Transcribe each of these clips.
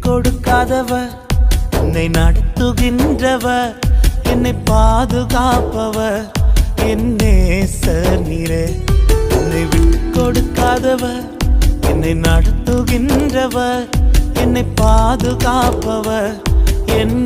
கொடுக்காதவர். என்னை நடத்துகின்றவர். என்னை பாதுகாப்பவர். என்னே சார் நீரே. என்னை விட்டு கொடுக்காதவர். என்னை நடத்துகின்றவர். என்னை பாதுகாப்பவர். என்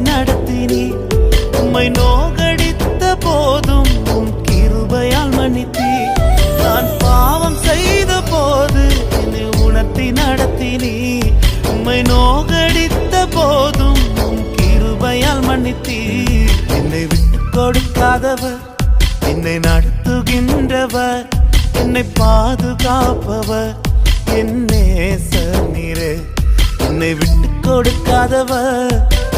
நடத்தினி. உம்மை நோகடித்த போதும் உம் கிருபையால் மன்னித்தி. நான் பாவம் செய்த போது என்னை உணர்த்தி நடத்தினி. உம்மை நோகடித்த போதும் உம் கிருபையால் மன்னித்தி. என்னை விட்டு கொடுக்காதவர் என்னை நடத்துகின்றவர் என்னை பாதுகாப்பவர் என்னே நேசர் நீரே. என்னை விட்டு கொடுக்காதவர்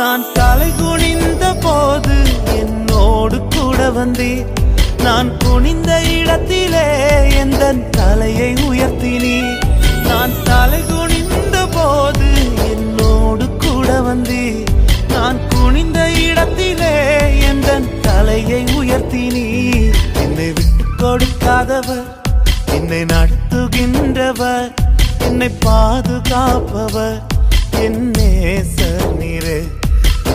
நான் தலை குனிந்த போது என்னோடு கூட வந்தீர். நான் குனிந்த இடத்திலே எந்த தலையை உயர்த்தினீர். நான் தலை குனிந்த போது என்னோடு கூட வந்தீர். நான் குனிந்த இடத்திலே எந்த தலையை உயர்த்தினீர். என்னை விட்டு கொடுக்காதவர் என்னை நடத்துகின்றவர் என்னை பாதுகாப்பவர். என் நேசர் நீரே.